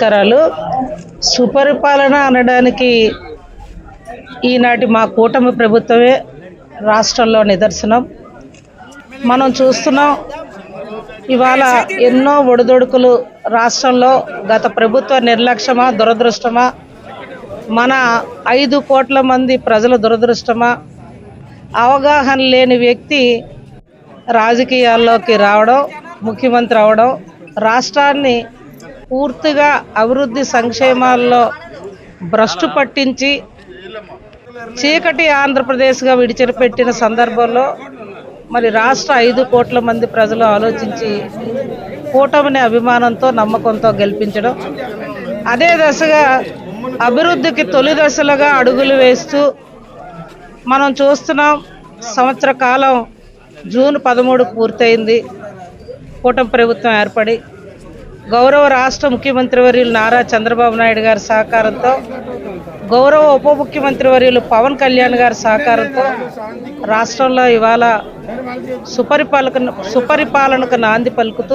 నమస్కారాలు. సుపరిపాలన అనడానికి ఈనాటి మా కూటమి ప్రభుత్వమే రాష్ట్రంలో నిదర్శనం. మనం చూస్తున్నాం ఇవాళ ఎన్నో ఒడిదొడుకులు రాష్ట్రంలో గత ప్రభుత్వ నిర్లక్ష్యమా దురదృష్టమా? మన ఐదు కోట్ల మంది ప్రజల దురదృష్టమా? అవగాహన లేని వ్యక్తి రాజకీయాల్లోకి రావడం ముఖ్యమంత్రి అవడం రాష్ట్రాన్ని పూర్తిగా అభివృద్ధి సంక్షేమాల్లో భ్రష్టు పట్టించి చీకటి ఆంధ్రప్రదేశ్గా విడిచిపెట్టిన సందర్భంలో మరి రాష్ట్ర ఐదు కోట్ల మంది ప్రజలు ఆలోచించి కూటమిని అభిమానంతో నమ్మకంతో గెలిపించడం. అదే దశగా అభివృద్ధికి తొలి దశలుగా అడుగులు వేస్తూ మనం చూస్తున్నాం సంవత్సర కాలం జూన్ పదమూడు పూర్తయింది. కూటమి ప్రభుత్వం ఏర్పడి గౌరవ రాష్ట్ర ముఖ్యమంత్రి వర్యులు నారా చంద్రబాబు నాయుడు గారి సహకారంతో గౌరవ ఉప ముఖ్యమంత్రి వర్యులు పవన్ కళ్యాణ్ గారి సహకారంతో రాష్ట్రంలో ఇవాళ సుపరిపాలక సుపరిపాలనకు నాంది పలుకుతూ